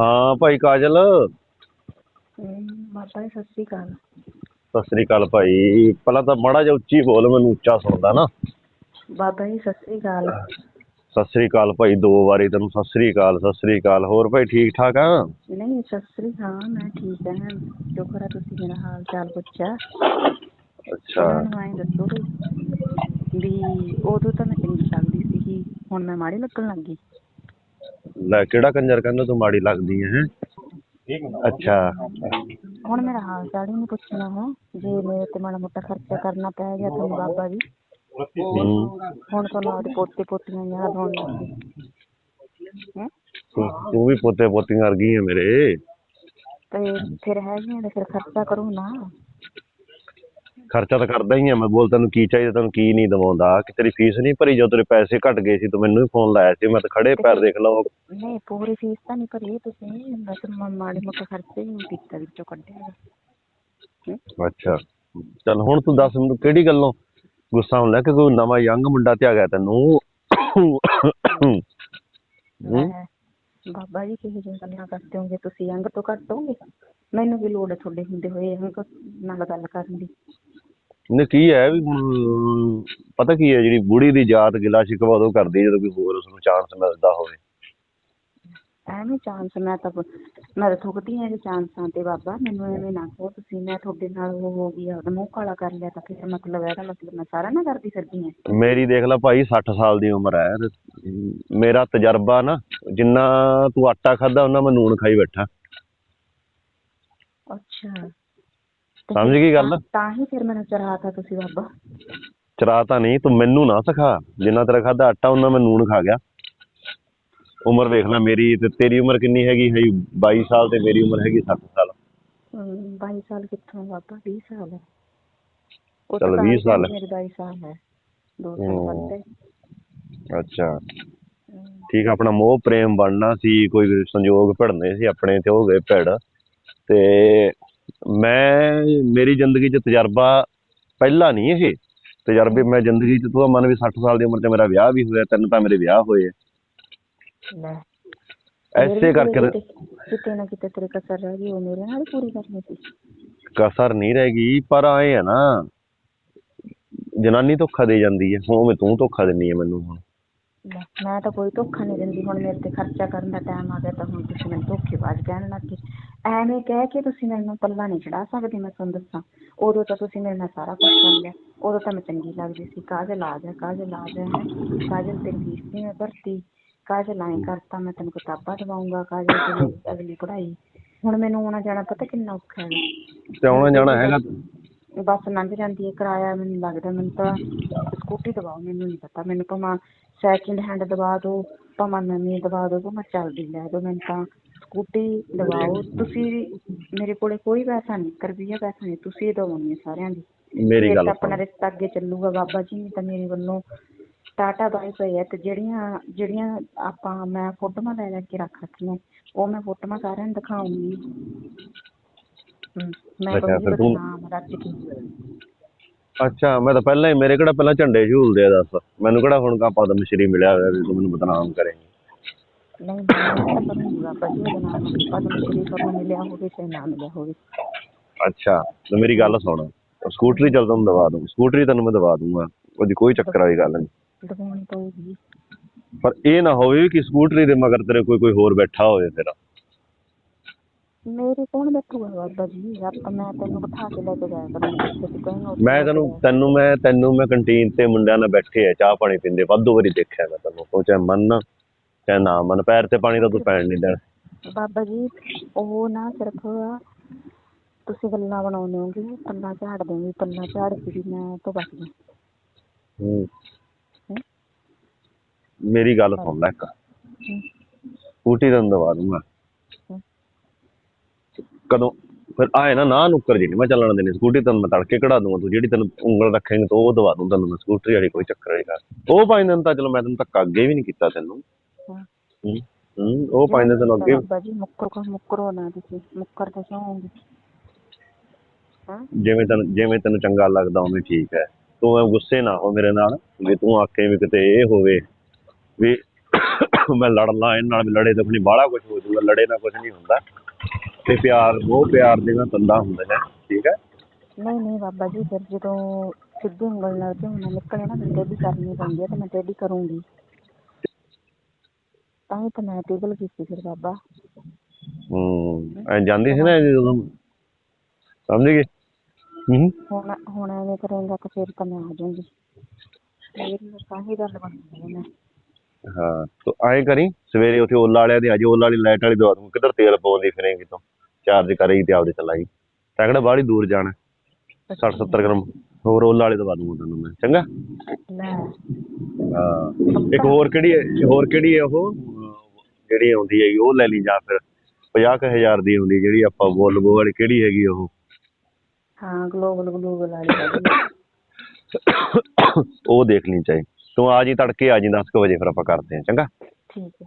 ਹਾਂ ਭਾਈ ਕਾਜਲ। ਮਾਤਾ ਜੀ ਸਤਿ ਸ਼੍ਰੀ ਅਕਾਲ। ਸਤਿ ਸ੍ਰੀ ਅਕਾਲ ਭਾਈ। ਪਹਿਲਾਂ ਤਾਂ ਮਾੜਾ ਜਿਹਾ ਉੱਚੀ ਬੋਲ ਮੈਨੂੰ ਉੱਚਾ ਸੁਣਦਾ ਨਾ। ਬਾਬਾ ਜੀ ਸਤਿ ਸ਼੍ਰੀ ਅਕਾਲ। ਸਤਿ ਸ੍ਰੀ ਅਕਾਲ ਭਾਈ ਦੋ ਵਾਰੀ ਤੈਨੂੰ ਸਤਿ ਸ੍ਰੀ ਅਕਾਲ ਸਤਿ ਸ੍ਰੀ ਅਕਾਲ। ਹੋਰ ਭਾਈ ਠੀਕ ਠਾਕ ਆ? ਨਹੀਂ ਸਤਿ ਸ਼੍ਰੀ ਅਕਾਲ ਮੈਂ ਠੀਕ ਹਾਂ ਸ਼ੁਕਰ ਹੈ ਤੁਸੀਂ ਮੇਰਾ ਹਾਲ ਚਾਲ ਪੁੱਛਿਆ? ਅੱਛਾ। ਐਂ ਦੱਸੋ ਵੀ ਉਦੋਂ ਤਾਂ ਮੈਂ ਚੰਗੀ ਲੱਗਦੀ ਸੀਗੀ ਹੁਣ ਮੈਂ ਮਾੜੀ ਲੱਗਣ ਲੱਗ ਲੈ ਕਿਹੜਾ ਕੰਜਰ ਕਹਿੰਦਾ ਤੂੰ ਮਾੜੀ ਲੱਗਦੀ ਹੈ? ਅੱਛਾ। ਹੁਣ ਮੇਰਾ ਹਾਲ ਚਾਲ ਹੀ ਨਹੀਂ ਪੁੱਛਣਾ ਹੈ ਜੇ ਮੇਰੇ ਤੇ ਮਾੜਾ ਮੋਟਾ ਖਰਚਾ ਕਰਨਾ ਪੈ ਗਿਆ ਤੁਹਾਨੂੰ ਬਾਬਾ ਜੀ। ਹੁਣ ਤੁਹਾਨੂੰ ਆਪਦੇ ਪੋਤੇ ਪੋਤੀਆਂ ਯਾਦ ਆਉਣ ਲੱਗ ਗਏ ਹੈਂ? ਤੂੰ ਤੂੰ ਵੀ ਪੋਤੇ ਪੋਤੀਆਂ ਵਰਗੀ ਹੈ ਮੇਰੇ। ਤੇ ਫਿਰ ਹੈਗੀਆਂ ਤੇ ਫਿਰ ਖਰਚਾ ਕਰੋ ਨਾ। ਖਰਚਾ ਤਾਂ ਕਰਦਾ ਹੀ ਆ ਮੈਂ ਬੋਲ ਤੈਨੂੰ ਕੀ ਚਾਹੀਦਾ ਤੈਨੂੰ ਕੀ ਨਹੀਂ ਦਵਾਉਂਦਾ ਕਿ ਤੇਰੀ ਫੀਸ ਨਹੀਂ ਭਰੀ ਜਦੋਂ ਤੇਰੇ ਪੈਸੇ ਘਟ ਗਏ ਸੀ ਤੂੰ ਮੈਨੂੰ ਵੀ ਫੋਨ ਲਾਇਆ ਸੀ ਮੈਂ ਤਾਂ ਖੜੇ ਪੈਰ ਦੇਖ ਲਓ ਨਹੀਂ ਪੂਰੀ ਫੀਸ ਤਾਂ ਨਹੀਂ ਭਰੀ ਤੁਸੀਂ ਬਸ ਮ- ਮਾੜੇ ਮੋਟੇ ਖਰਚੇ ਹੀ ਕੀਤਾ ਵਿੱਚੋਂ ਕੱਢਿਆ ਹੈਂ? ਅੱਛਾ ਚੱਲ ਹੁਣ ਤੂੰ ਦੱਸ ਮੈਨੂੰ ਕਿਹੜੀ ਗੱਲੋਂ ਗੁੱਸਾ ਹੁੰਦਾ ਕਿ ਕੋਈ ਨਵਾਂ ਯੰਗ ਮੁੰਡਾ ਤੇ ਆ ਗਿਆ ਤੈਨੂੰ? ਹੂੰ? ਬਾਬਾ ਜੀ ਕਿਹੋ ਜਿਹੀਆਂ ਗੱਲਾਂ ਕਰਦੇ ਹੋਗੇ ਤੁਸੀਂ ਅੰਗ ਤੋਂ ਘੱਟ ਹੋਗੇ ਮੈਨੂੰ ਵੀ ਲੋੜ ਹੈ ਤੁਹਾਡੇ ਹੁੰਦੇ ਹੋਏ ਅੰਗ ਨਾਲ ਗੱਲ ਕਰਨ ਦੀ। ਨੇ ਕੀ ਹੈ ਵੀ ਹੁਣ ਪਤਾ ਕੀ ਹੈ ਜਿਹੜੀ ਬੁੜੀ ਦੀ ਜਾਤ ਗਿਲਾ ਸ਼ਿਕਵਾ ਉਦੋਂ ਕਰਦੀ ਜਦੋਂ ਕੋਈ ਹੋਰ ਉਸਨੂੰ ਚਾਂਸ ਮਿਲਦਾ ਹੋਵੇ। ਐਵੇਂ ਚਾਂਸ ਮੈਂ ਤਾਂ ਮੈਂ ਤਾਂ ਥੁੱਕਦੀ ਹਾਂ ਇਹ ਚਾਂਸਾਂ ਤੇ ਬਾਬਾ ਮੈਨੂੰ ਐਵੇਂ ਨਾ ਕਹੋ ਤੁਸੀਂ ਮੈਂ ਤੁਹਾਡੇ ਨਾਲ ਉਹ ਹੋ ਗਈ ਆਪਦਾ ਮੂੰਹ ਕਾਲਾ ਕਰ ਲਿਆ ਤਾਂ ਫਿਰ ਮਤਲਬ ਇਹਦਾ ਮਤਲਬ ਮੈਂ ਸਾਰਾ ਨਾ ਕਰਦੀ ਫਿਰਦੀ ਹਾਂ। ਮੇਰੀ ਦੇਖ ਲੈ ਭਾਈ 60 ਸਾਲ ਦੀ ਉਮਰ ਹੈ। ਤੇ ਮੇਰਾ ਤਜਰਬਾ ਨਾ ਜਿੰਨਾ ਤੂੰ ਆਟਾ ਖਾਦਾ ਉਹਨਾਂ ਮੈਂ ਨੂਣ ਖਾਈ ਬੈਠਾ। ਅੱਛਾ। ਸਮਝ ਗਈ ਗੱਲ? ਤਾਂ- ਹੀ ਫਿਰ ਮੈਨੂੰ ਚਰਾਤਾ ਤੁਸੀਂ ਬਾਬਾ। ਚਰਾ ਤਾਂ ਨਹੀਂ ਤੂੰ ਮੈਨੂੰ ਨਾ ਸਿਖਾ। ਜਿੰਨਾ ਤੇਰਾ ਖਾਦਾ ਆਟਾ ਉਹਨਾਂ ਮੈਂ ਨੂਣ ਖਾ ਗਿਆ। ਉਮਰ ਵੇਖ ਲੈ ਮੇਰੀ ਤੇ ਤੇਰੀ ਉਮਰ ਕਿੰਨੀ ਹੈਗੀ? ਹੈ 22 ਸਾਲ ਤੇ ਮੇਰੀ ਉਮਰ ਹੈਗੀ 60 ਸਾਲ। ਹਮ, 22 ਸਾਲ ਕਿੱਥੋਂ ਬਾਬਾ? 20 ਸਾਲ ਹੈ। ਚੱਲ ਤਾਂ 20 ਤਾਂ ਸਾਲ। ਮੇਰੇ 22 ਸਾਲ ਹੈ। ਦੋ ਸਾਲ। ਵੱਧ ਅੱਛਾ। ਠੀਕ ਆਪਣਾ ਮੋਹ ਪ੍ਰੇਮ ਬਣਨਾ ਸੀ ਕੋਈ ਸੰਯੋਗ ਭਿੜਨੇ ਸੀ ਆਪਣੇ ਤੇ ਹੋ ਗਏ ਭਿੜ। ਤੇ ਮੈਂ ਮੇਰੀ ਜ਼ਿੰਦਗੀ 'ਚ ਤਜਰਬਾ ਪਹਿਲਾ ਨਹੀਂ ਇਹ। ਤਜਰਬੇ ਮੈਂ ਜ਼ਿੰਦਗੀ 'ਚ ਤੂੰ ਮੰਨ ਵੀ 60 ਸਾਲ ਦੀ ਉਮਰ 'ਚ ਮੇਰਾ ਵਿਆਹ ਵੀ ਹੋਇਆ ਤਿੰਨ ਤਾਂ ਮੇਰੇ ਵਿਆਹ ਹੋਏ ਐਸੇ ਕਰਕੇ ਕਿਤੇ- ਨਾ ਕਿਤੇ ਤੇਰੇ ਕਸਰ ਰਹਿ ਗਈ ਉਹ ਮੇਰੇ ਨਾਲ ਪੂਰੀ ਕਰਨੀ ਸੀ ਕਸਰ ਨਹੀਂ ਰਹਿ ਗਈ ਪਰ ਆਏ ਆ ਨਾ ਜਨਾਨੀ ਧੋਖਾ ਦੇ ਜਾਂਦੀ ਹੈ ਹੋਵੇਂ ਤੂੰ ਧੋਖਾ ਦਿੰਨੀ ਹੈ ਮੈਨੂੰ ਹੁਣ। ਮੈਂ ਤਾਂ ਕੋਈ ਧੋਖਾ ਨਹੀਂ ਦਿੰਦੀ ਹੁਣ ਮੇਰੇ ਤੇ ਖਰਚਾ ਕਰਨ ਦਾ ਟਾਈਮ ਆ ਗਿਆ ਤਾਂ ਹੁਣ ਤੁਸੀਂ ਮੈਨੂੰ ਧੋਖੇਬਾਜ਼ ਕਹਿਣ ਲੱਗ ਐਵੇਂ ਕਹਿ ਕੇ ਤੁਸੀਂ ਮੈਨੂੰ ਪੱਲਾ ਨਹੀਂ ਚੜਾ ਸਕਦੇ ਮੈਂ ਤੁਹਾਨੂੰ ਦੱਸਾਂ। ਉਦੋਂ ਤਾਂ ਤੁਸੀਂ ਮੇਰੇ ਨਾਲ ਸਾਰਾ ਕੁਝ ਕਰ ਲਿਆ। ਉਦੋਂ ਤਾਂ ਮੈਂ ਚੰਗੀ ਲੱਗਦੀ ਸੀ। ਕਾਜਲ ਆ ਜਾ ਕਾਜਲ ਆ ਜਾ। ਕਾਜਲ ਤੇਰੀ ਫੀਸ ਨਹੀਂ ਮੈਂ ਭਰਤੀ। ਕਾਜਲ ਐਂ ਕਰਤਾ ਮੈਂ ਤੈਨੂੰ ਕਿਤਾਬਾਂ ਦਵਾਉਂਗਾ ਕਾਜਲ ਤੇਰੀ ਅਗਲੀ ਪੜ੍ਹਾਈ। ਹੁਣ ਮੈਨੂੰ ਆਉਣਾ ਜਾਣਾ ਪਤਾ ਕਿੰਨਾ ਔਖਾ ਹੈ। ਤੇ ਆਉਣਾ ਜਾਣਾ ਹੈਗਾ ਬੱਸ ਲੰਘ ਜਾਂਦੀ ਹੈ ਕਿਰਾਇਆ ਮੈਨੂੰ ਲੱਗਦਾ ਮੈਨੂੰ ਤਾਂ ਸਕੂਟੀ ਦਵਾਓ ਮੈਨੂੰ ਨਹੀਂ ਪਤਾ। ਮੈਨੂੰ ਭਾਵੇਂ ਸੈਕਿੰਡ ਹੈਂਡ ਦਵਾ ਦਿਓ ਭਾਵੇਂ ਨਵੀਂ ਦਵਾ ਦਿਓ ਭਾਵੇਂ ਚੱਲਦੀ ਲੈ ਦਿਓ ਮੈਨੂੰ ਤਾਂ ਸਕੂਟੀ ਦਵਾਓ ਤੁਸੀਂ ਮੇਰੇ ਕੋਲੇ ਕੋਈ ਪੈਸਾ ਨਹੀਂ ਇੱਕ ਰੁਪਈਆ ਪੈਸਾ ਨਹੀਂ ਤੁਸੀਂ ਦਵਾਉਣੀ ਹੈ ਸਾਰਿਆਂ ਦੀ। ਮੇਰੀ ਫਿਰ ਗੱਲ ਤਾਂ ਸੁਣ। ਆਪਣਾ ਰਿਸ਼ਤਾ ਅੱਗੇ ਚੱਲੂਗਾ ਬਾਬਾ ਜੀ ਨੇ ਤਾਂ ਮੇਰੇ ਵੱਲੋਂ ਟਾਟਾ ਬਾਈ ਪਈ ਹੈ ਤੇ ਜਿਹੜੀਆਂ ਜਿਹੜੀਆਂ ਆਪਾਂ ਮੈਂ ਫੋਟੋਆਂ ਲੈ ਲੈ ਕੇ ਰੱਖ ਰੱਖੀਆਂ ਉਹ ਮੈਂ ਫੋਟੋਆਂ ਸਾਰਿਆਂ ਨੂੰ ਦਿਖਾਉਂਗੀ। ਮੈਂ ਅੱਛਾ, ਫਿਰ ਤੂੰ- ਨਾਮ ਰੱਜ ਕੇ। ਅੱਛਾ ਮੈਂ ਤਾਂ ਪਹਿਲਾਂ ਹੀ ਮੇਰੇ ਕਿਹੜਾ ਪਹਿਲਾਂ ਝੰਡੇ ਝੂਲਦੇ ਆ ਦੱਸ। ਮੈਨੂੰ ਕਿਹੜਾ ਹੁਣ ਕਾ ਪਦਮ ਸ਼੍ਰੀ ਮਿਲਿਆ ਹੋਇਆ ਵੀ ਤੂੰ ਮੈਨੂੰ ਬਦਨਾਮ ਕਰੇਂਗੀ। ਨਹੀਂ ਤੁਹਾਨੂੰ ਮਿਲਿਆ ਹੋਵੇ ਚਾਹੇ ਨਾ ਮਿਲਿਆ ਹੋਵੇ ਅੱਛਾ ਤੇ ਮੇਰੀ ਗੱਲ ਸੁਣ। ਸਕੂਟਰੀ ਚੱਲ ਤੈਨੂੰ ਦਵਾ ਦੂੰ ਸਕੂਟਰੀ ਤੈਨੂੰ ਮੈਂ ਦਵਾ ਦੂੰਗਾ ਉਹਦੀ ਕੋਈ ਚੱਕਰ ਵਾਲੀ ਗੱਲ ਨਹੀਂ। ਦਵਾਉਣੀ ਪਊਗੀ ਪਰ ਇਹ ਨਾ ਹੋਵੇ ਕਿ ਸਕੂਟਰੀ ਦੇ ਮਗਰ ਤੇਰੇ ਕੋਈ ਕੋਈ ਹੋਰ ਬੈਠਾ ਹੋਵੇ ਤੇਰਾ। ਮੇਰੇ ਕੌਣ ਬੈਠੂਗਾ ਬਾਬਾ ਜੀ? ਆਪਾਂ ਮੈਂ ਤੈਨੂੰ ਬਿਠਾ ਕੇ ਲੈ ਕੇ ਜਾਇਆ ਕਰਾਂਗੀ। ਮੈਂ ਤੈਨੂੰ ਤੈਨੂੰ ਮੈਂ ਤੈਨੂੰ ਮੈਂ ਕੰਟੀਨ ਤੇ ਮੁੰਡਿਆਂ ਨਾਲ ਬੈਠੇ ਆ ਚਾਹ ਪਾਣੀ ਪੀਂਦੇ ਵਾਧੂ ਵਾਰੀ ਦੇਖਿਆ ਮੈਂ ਤੈਨੂੰ। ਚਾਹੇ ਮੰਨ ਚਾਹੇ ਨਾ ਮੰਨ ਪੈਰ ਤੇ ਪਾਣੀ ਤਾਂ ਤੂੰ ਪੈਣ ਨਹੀਂ ਦੇਣਾ। ਬਾਬਾ ਜੀ ਉਹ ਨਾ ਸਿਰਫ ਤੁਸੀਂ ਗੱਲਾਂ ਬਣਾਉਂਦੇ ਹੋਗੇ ਪੱਲਾ ਝਾੜ ਦੇਂਗੇ ਪੱਲਾ ਝਾੜ ਕੇ ਵੀ ਮੈਂ ਤੋਂ ਬਚ ਗਈ ਹੂੰ। ਹੈਂ? ਮੇਰੀ ਗੱਲ ਸੁਣ ਲੈ ਇੱਕ। ਹੂੰ। ਸਕੂਟੀ ਤੈਨੂੰ ਦਵਾ ਦੂੰਗਾ। ਹੂੰ। ਕਦੋਂ? ਫਿਰ ਆਏ ਨਾ ਨਾ ਨੁੱਕਰ ਜੀ ਨੀ ਮੈਂ ਚੱਲਣ ਦੇਣੀ। ਸਕੂਟੀ ਤੈਨੂੰ ਮੈਂ ਤੜਕੇ ਕਢਾ ਦੂੰਗਾ ਤੂੰ ਜਿਹੜੀ ਤੈਨੂੰ ਉਂਗਲ ਰੱਖੇਂਗੇ ਤਾਂ ਉਹ ਦਵਾ ਦੂੰ ਤੈਨੂੰ ਮੈਂ। ਸਕੂਟਰੀ ਵਾਲੀ ਕੋਈ ਚੱਕਰ ਵਾਲੀ ਗੱਲ ਉਹ ਪੰਜ ਦਿਨ ਤਾਂ ਚਲੋ ਮੈਂ ਤੈਨੂੰ ਧੱਕਾ ਅੱਗੇ ਵੀ ਨਹੀਂ ਕੀਤਾ ਤੈਨੂੰ। ਉਹ ਪੰਜ ਦਿਨ ਅੱਗੇ ਬਾਬਾ ਜੀ ਮੁੱਕਰ ਕੋ ਮੁੱਕਰੋ ਨਾ ਤੁਸੀਂ ਮੁੱਕਰ ਤਾਂ ਕਿਉਂ ਹੋਗੇ? ਹਾਂ? ਜਿਵੇਂ ਤੈਨੂੰ ਜਿਵੇਂ ਤੈਨੂੰ ਚੰਗਾ ਲੱਗਦਾ ਉਵੇਂ ਠੀਕ ਹੈ। ਤੂੰ ਐਂ ਗੁੱਸੇ ਨਾ ਹੋ ਮੇਰੇ ਨਾਲ ਵੀ ਤੂੰ ਆਖੇ ਵੀ ਕਿਤੇ ਇਹ ਹੋਵੇ ਵੀ ਮੈਂ ਲੜ ਲਾਂ ਇਹਨਾਂ ਨਾਲ ਵੀ ਲੜੇ ਤਾਂ ਨਹੀਂ ਬਾਹਲਾ ਕੁਝ ਹੋ ਜਾਊਗਾ ਲੜੇ ਨਾਲ ਕੁਝ ਨਹੀਂ ਹੁੰਦਾ। ਤੇ ਪਿਆਰ ਉਹ ਪਿਆਰ ਦੀਆਂ ਤੰਦਾਂ ਹੁੰਦੇ ਨੇ ਠੀਕ ਹੈ? ਨਹੀਂ ਨਹੀਂ ਬਾਬਾ ਜੀ ਫਿਰ ਜਦੋਂ ਸਿੱਧੀ ਉਂਗਲ ਨਾਲ ਤੇ ਹੁਣ ਨਿਕਲੇ ਨਾ ਫਿਰ ਟੇਢੀ ਕਰਨੀ ਪੈਂਦੀ ਹੈ ਤੇ ਮੈਂ ਟੇਢੀ ਕਰੂੰਗੀ। ਤਾਂ ਹੀ ਤਾਂ ਮੈਂ ਟੇਬਲ ਕੀਤੀ ਫਿਰ ਬਾਬਾ। ਹੂੰ ਐ ਜਾਂਦੀ ਸੀ ਨਾ ਇਹ ਜਦੋਂ। ਸਮਝ ਗਏ? ਹੂੰ ਹੁਣ ਹੁਣ ਐਵੇਂ ਕਰੇਂਗਾ ਤਾਂ ਫਿਰ ਤਾਂ ਮੈਂ ਆ ਜਾਊਂਗੀ। ਫਿਰ ਤਾਂ ਹੀ ਗੱਲ ਬਣਦੀ ਹੈ ਮੈਂ ਹਾਂ ਤੋ ਐਂ ਕਰੀ ਸਵੇਰੇ ਉੱਥੇ ਓਲਾ ਵਾਲਿਆਂ ਦੀ ਅੱਜ ਓਲਾ ਵਾਲੀ ਲਾਈਟ ਵਾਲੀ ਦਵਾ ਦੂੰ। ਕਿੱਧਰ ਤੇਲ ਪਾਉਂਦੀ ਫਿਰੇਂਗੀ ਤੂੰ? ਚਾਰਜ ਕਰੇਗੀ ਤੇ ਆਪਦੇ ਚਲਾਈ। ਤਾਂ ਕਿਹੜਾ ਬਾਹਲੀ ਦੂਰ ਜਾਣਾ। 60 70 ਗ੍ਰਾਮ। ਹੋਰ ਓਲਾ ਵਾਲੀ ਦਵਾ ਦੂੰਗਾ ਤੈਨੂੰ ਮੈਂ। ਚੰਗਾ? ਲੈ। ਹਾਂ। ਇੱਕ ਹੋਰ ਕਿਹੜੀ ਹੈ ਹੋਰ ਕਿਹੜੀ ਹੈ ਉਹ? ਜਿਹੜੀ ਆਉਂਦੀ ਹੈਗੀ ਉਹ ਲੈ ਲਈ ਜਾਂ ਫਿਰ 50000 ਦੀ ਆਉਂਦੀ ਜਿਹੜੀ ਆਪਾਂ ਵੋਲਵੋ ਵਾਲੀ ਕਿਹੜੀ ਹੈਗੀ ਉਹ? ਹਾਂ ਗਲੋਬਲ ਗਲੋਬਲ ਵਾਲੀ। ਉਹ ਦੇਖ ਲਈ ਚਾਹੀ। ਤੂੰ ਆ ਜੀ ਤੜਕੇ ਆ ਜੀ 10 ਕੁ ਵਜੇ ਫਿਰ ਆਪਾਂ ਕਰਦੇ ਹਾਂ ਚੰਗਾ? ਠੀਕ ਹੈ।